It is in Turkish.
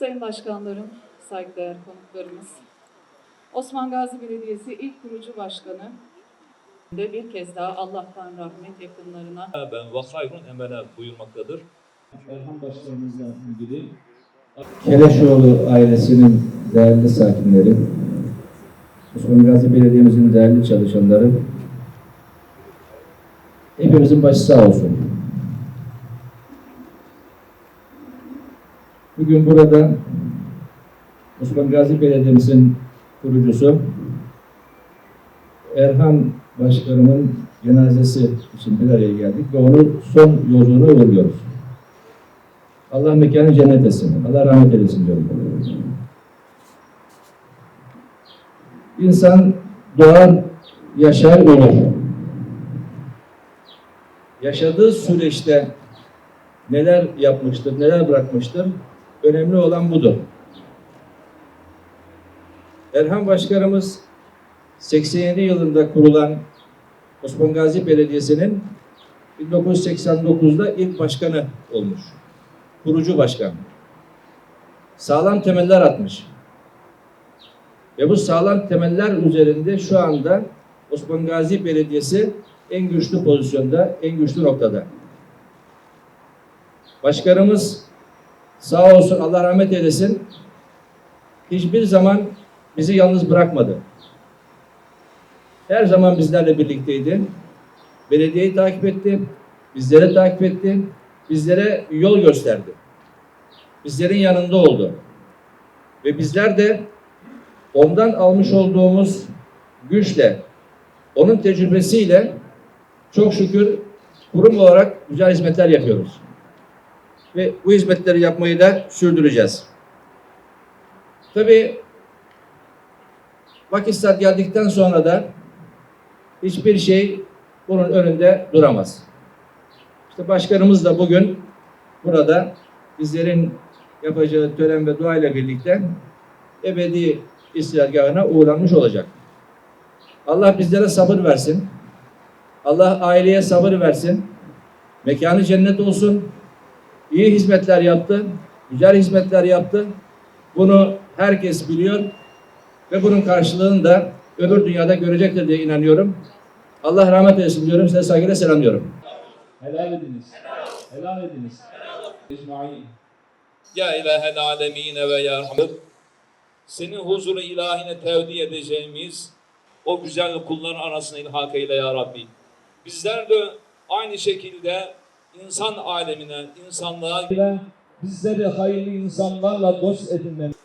Sayın Başkanlarım, saygıdeğer konuklarımız, Osman Gazi Belediyesi ilk kurucu başkanı de bir kez daha Allah'tan rahmet yakınlarına ben ve hayrun emele buyurmaktadır. Erhan Başkanımızla ilgili Keleşoğlu ailesinin değerli sakinleri, Osman Gazi Belediye'mizin değerli çalışanları, hepimizin başı sağ olsun. Bugün burada Osman Gazi Belediye'mizin kurucusu Erhan Başkanımın cenazesi için bir araya geldik ve onu son yolculuğuna uğurluyoruz. Allah mekanı cennet etsin. Allah rahmet eylesin diyorum. İnsan doğar, yaşar, ölür. Yaşadığı süreçte neler yapmıştır, neler bırakmıştır, önemli olan budur. Erhan Başkanımız 87 yılında kurulan Osman Gazi Belediyesi'nin 1989'da ilk başkanı olmuş kurucu başkan. Sağlam temeller atmış. Ve bu sağlam temeller üzerinde şu anda Osman Gazi Belediyesi en güçlü pozisyonda, en güçlü noktada. Başkanımız sağ olsun Allah rahmet eylesin hiçbir zaman bizi yalnız bırakmadı. Her zaman bizlerle birlikteydi. Belediyeyi takip etti, bizleri takip etti, bizlere yol gösterdi. Bizlerin yanında oldu. Ve bizler de ondan almış olduğumuz güçle, onun tecrübesiyle çok şükür kurum olarak güzel hizmetler yapıyoruz. Ve bu hizmetleri yapmayı da sürdüreceğiz. Tabii vakit geldikten sonra da hiçbir şey bunun önünde duramaz. İşte başkanımız da bugün burada bizlerin yapacağı tören ve dua ile birlikte ebedi istirgahına uğranmış olacak. Allah bizlere sabır versin. Allah aileye sabır versin. Mekanı cennet olsun. İyi hizmetler yaptı. Güzel hizmetler yaptı. Bunu herkes biliyor. Ve bunun karşılığını da öbür dünyada görecektir diye inanıyorum. Allah rahmet eylesin diyorum. Size saygıyla selamlıyorum. helal ediniz. Helal ediniz. İsmail. Ya ilahel alemine ve ya Rahman. Senin huzuru ilahine tevdi edeceğimiz o güzel kulların arasına ilhak eyle ya Rabbi. Bizler de aynı şekilde insan alemine, insanlığa bizleri hayırlı insanlarla dost edinmemiz.